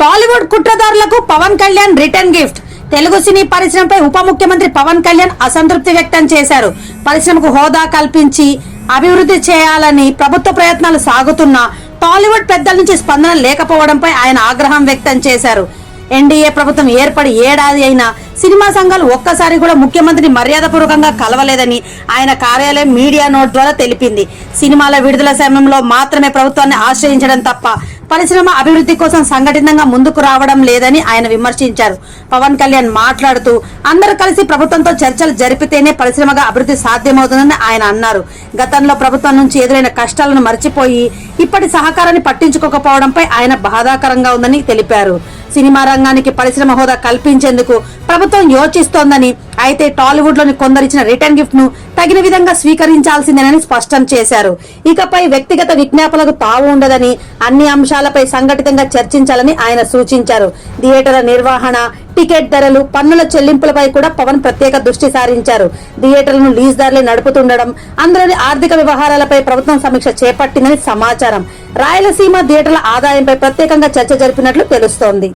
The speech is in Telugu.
టాలీవుడ్ కుట్రదారులకు పవన్ కళ్యాణ్ రిటర్న్ గిఫ్ట్. తెలుగు సినీ పరిశ్రమపై ఉప ముఖ్యమంత్రి పవన్ కళ్యాణ్ అసంతృప్తి వ్యక్తం చేశారు. పరిశ్రమకు హోదా కల్పించి అభివృద్ధి చేయాలని ప్రభుత్వ ప్రయత్నాలు సాగుతున్నా టాలీవుడ్ పెద్దల నుంచి స్పందన లేకపోవడంపై ఆయన ఆగ్రహం వ్యక్తం చేశారు. ఎన్డీఏ ప్రభుత్వం ఏర్పడి ఏడాది అయినా సినిమా సంఘాలు ఒక్కసారి కూడా ముఖ్యమంత్రిని మర్యాదపూర్వకంగా కలవలేదని ఆయన కార్యాలయం మీడియా నోట్ ద్వారా తెలిపింది. సినిమాల విడుదల సమయంలో మాత్రమే ప్రభుత్వాన్ని ఆశ్రయించడం తప్ప పరిశ్రమ అభివృద్ధి కోసం సంఘటితంగా ముందుకు రావడం లేదని ఆయన విమర్శించారు. పవన్ కళ్యాణ్ మాట్లాడుతూ అందరూ కలిసి ప్రభుత్వంతో చర్చలు జరిపితేనే పరిశ్రమగా అభివృద్ధి సాధ్యమవుతుందని ఆయన అన్నారు. గతంలో ప్రభుత్వం నుంచి ఎదురైన కష్టాలను మర్చిపోయి ఇప్పటి సహకారాన్ని పట్టించుకోకపోవడంపై ఆయన బాధాకరంగా ఉందని తెలిపారు. సినిమా రంగానికి పరిశ్రమ హోదా కల్పించేందుకు ప్రభుత్వం యోచిస్తోందని అయితే టాలీవుడ్లోని కొందరిచ్చిన రిటర్న్ గిఫ్ట్ను తగిన విధంగా స్వీకరించాల్సిందేనని స్పష్టం చేశారు. ఇకపై వ్యక్తిగత విజ్ఞాపనలకు తావు ఉండదని అన్ని అంశాలపై సంఘటితంగా చర్చించాలని ఆయన సూచించారు. థియేటర్ల నిర్వహణ టికెట్ ధరలు పన్నుల చెల్లింపులపై కూడా పవన్ ప్రత్యేక దృష్టి సారించారు. థియేటర్లను లీజ్ దారులే నడుపుతుండడం అందులోని ఆర్థిక వ్యవహారాలపై ప్రభుత్వం సమీక్ష చేపట్టిందని సమాచారం. రాయలసీమ థియేటర్ల ఆదాయంపై ప్రత్యేకంగా చర్చ జరిపినట్లు తెలుస్తోంది.